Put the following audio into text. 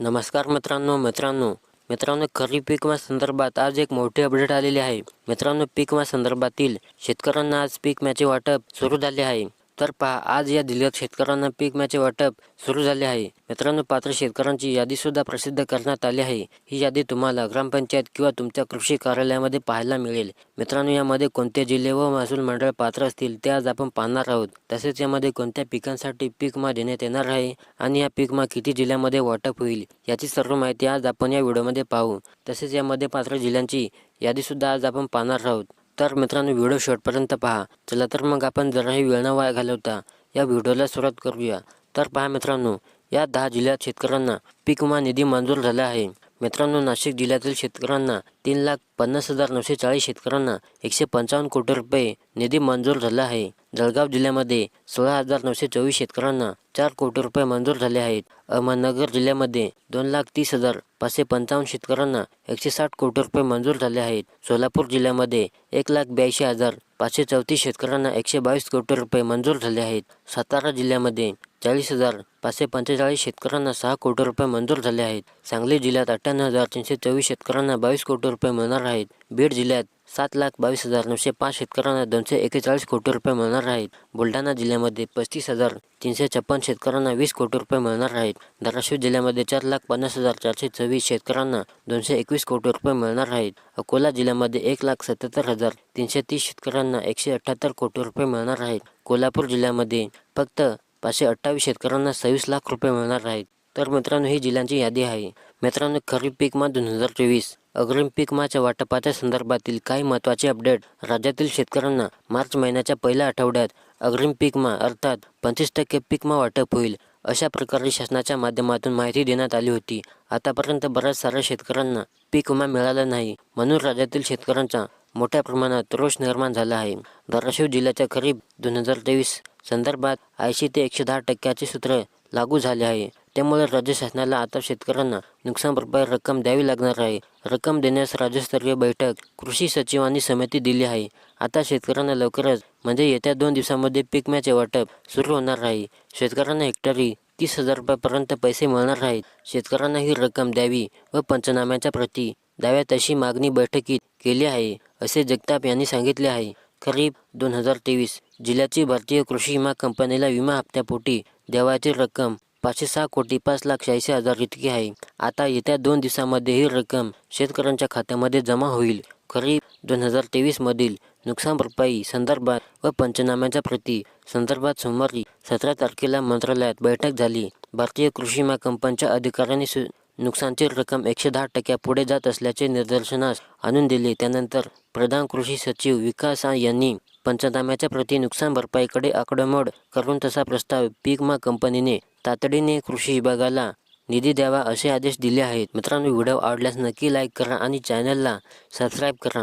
नमस्कार मित्रांनो मित्रांनो. मित्रांनो खरीप पीक विमा संदर्भात आज एक मोठी अपडेट आलेली आहे. मित्रांनो पीक विमा संदर्भातील शेतकऱ्यांना आज पीक विम्याचे वाटप सुरू झाले आहे. तर पहा आज या जिल्ह्यात शेतकऱ्यांना पीक विम्याचे वाटप सुरू झाले आहे. मित्रांनो पात्र शेतकऱ्यांची यादी सुद्धा प्रसिद्ध करण्यात आली आहे. ही यादी तुम्हाला ग्रामपंचायत किंवा तुमच्या कृषी कार्यालयामध्ये पाहायला मिळेल. मित्रांनो यामध्ये कोणते जिल्हे व महसूल मंडळ पात्र असतील ते आज आपण पाहणार आहोत. तसेच यामध्ये कोणत्या पिकांसाठी पीक विमा देण्यात येणार आहे आणि या पीक विमा किती जिल्ह्यामध्ये वाटप होईल याची सर्व माहिती आज आपण या व्हिडिओमध्ये पाहू. तसेच यामध्ये पात्र जिल्ह्यांची यादीसुद्धा आज आपण पाहणार आहोत. तर मित्रांनो व्हिडिओ शेवटपर्यंत पहा. चला तर मग आपण जराही वेळ न वाया घालवता या व्हिडिओला सुरुवात करूया. तर पहा मित्रांनो या दहा जिल्ह्यात शेतकऱ्यांना पीक विमा निधी मंजूर झाला आहे. मित्रांनो नाशिक जिल्ह्यातील शेतकऱ्यांना तीन लाख पन्नास हजार नऊशे चाळीस शेतकऱ्यांना एकशे पंचावन्न कोटी रुपये निधी मंजूर झाला आहे. जळगाव जिल्ह्यामध्ये सोळा हजार नऊशे चोवीस शेतकऱ्यांना चार कोटी रुपये मंजूर झाले आहेत. अहमदनगर जिल्ह्यामध्ये दोन लाख तीस हजार पाचशे पंचावन्न शेतकऱ्यांना एकशे साठ कोटी रुपये मंजूर झाले आहेत. सोलापूर जिल्ह्यामध्ये एक लाख ब्याऐंशी हजार पाचशे चौतीस शेतकऱ्यांना एकशे बावीस कोटी रुपये मंजूर झाले आहेत. सातारा जिल्ह्यामध्ये चाळीस हजार पाचशे पंचेचाळीस शेतकऱ्यांना सहा कोटी रुपये मंजूर झाले आहेत. सांगली जिल्ह्यात अठ्ठ्याण्णव हजार तीनशे चोवीस शेतकऱ्यांना बावीस कोटी रुपये मिळणार आहेत. बीड जिल्ह्यात सात लाख बावीस हजार नऊशे पाच शेतकऱ्यांना दोनशे एकेचाळीस कोटी रुपये मिळणार आहेत. बुलढाणा जिल्ह्यामध्ये पस्तीस हजार तीनशे छप्पन शेतकऱ्यांना वीस कोटी रुपये मिळणार आहेत. धाराशिव जिल्ह्यामध्ये चार लाख पन्नास हजार चारशे चोवीस शेतकऱ्यांना दोनशे एकवीस कोटी रुपये मिळणार आहेत. अकोला जिल्ह्यामध्ये एक लाख सत्याहत्तर हजार तीनशे तीस शेतकऱ्यांना एकशे अठ्ठ्याहत्तर कोटी रुपये मिळणार आहेत. कोल्हापूर जिल्ह्यामध्ये फक्त पाचशे अठ्ठावीस शेतकऱ्यांना सव्वीस लाख रुपये मिळणार आहेत. तर मित्रांनो ही जिल्ह्यांची यादी आहे. मित्रांनो खरीप पीकमा दोन हजार चोवीस अग्रिम पीकमाच्या वाटपाच्या संदर्भातील काही महत्त्वाचे अपडेट राज्यातील शेतकऱ्यांना मार्च महिन्याच्या पहिल्या आठवड्यात अग्रिम पीकमा अर्थात पंचवीस टक्के पीकमा वाटप होईल अशा प्रकारे शासनाच्या माध्यमातून माहिती देण्यात आली होती. आतापर्यंत बऱ्याच साऱ्या शेतकऱ्यांना पीक विमा मिळाला नाही म्हणून राज्यातील शेतकऱ्यांचा मोठ्या प्रमाणात रोष निर्माण झाला आहे. धाराशिव जिल्ह्याच्या खरीप दोन हजार तेवीस संदर्भात ऐंशी ते एकशे दहा टक्क्याचे सूत्र लागू झाले आहे. त्यामुळे राज्य शासनाला आता शेतकऱ्यांना नुकसान भरपाई रक्कम द्यावी लागणार आहे. रक्कम देण्यास राज्यस्तरीय बैठक कृषी सचिवांनी समिती दिली आहे. आता शेतकऱ्यांना लवकरच म्हणजे येत्या दोन दिवसांमध्ये पीक विम्याचे वाटप सुरू होणार आहे. शेतकऱ्यांना हेक्टरी तीस हजार रुपयापर्यंत पैसे मिळणार आहेत. शेतकऱ्यांना ही रक्कम द्यावी व पंचनाम्याच्या प्रती द्याव्यात अशी मागणी बैठकीत केली आहे असे जगताप यांनी सांगितले आहे. खरीप दोन हजार तेवीस. जिल्ह्याची भारतीय कृषी विमा कंपनीला विमा हप्त्यापोटी द्यावायची रक्कम पाचशे सहा कोटी पाच लाख शहाऐंशी हजार इतकी आहे. आता येत्या दोन दिवसामध्ये ही रक्कम शेतकऱ्यांच्या खात्यामध्ये जमा होईल. खरीप दोन हजार तेवीसमधील नुकसान भरपाई संदर्भात व पंचनाम्याच्या प्रती संदर्भात सोमवारी सतरा तारखेला मंत्रालयात बैठक झाली. भारतीय कृषी विमा कंपनीच्या अधिकाऱ्यांनी सु नुकसानची रक्कम एकशे दहा टक्क्या पुढे जात असल्याचे निदर्शनास आणून दिले. त्यानंतर प्रधान कृषी सचिव विकास यांनी पंचनाम्याच्या प्रती नुकसान भरपाईकडे आकडेमोड करून तसा प्रस्ताव पीकमा कंपनीने तातडीने कृषी विभागाला निधी द्यावा असे आदेश दिले आहेत. मित्रांनो व्हिडिओ आवडल्यास नक्की लाईक करा आणि चॅनलला सबस्क्राईब करा.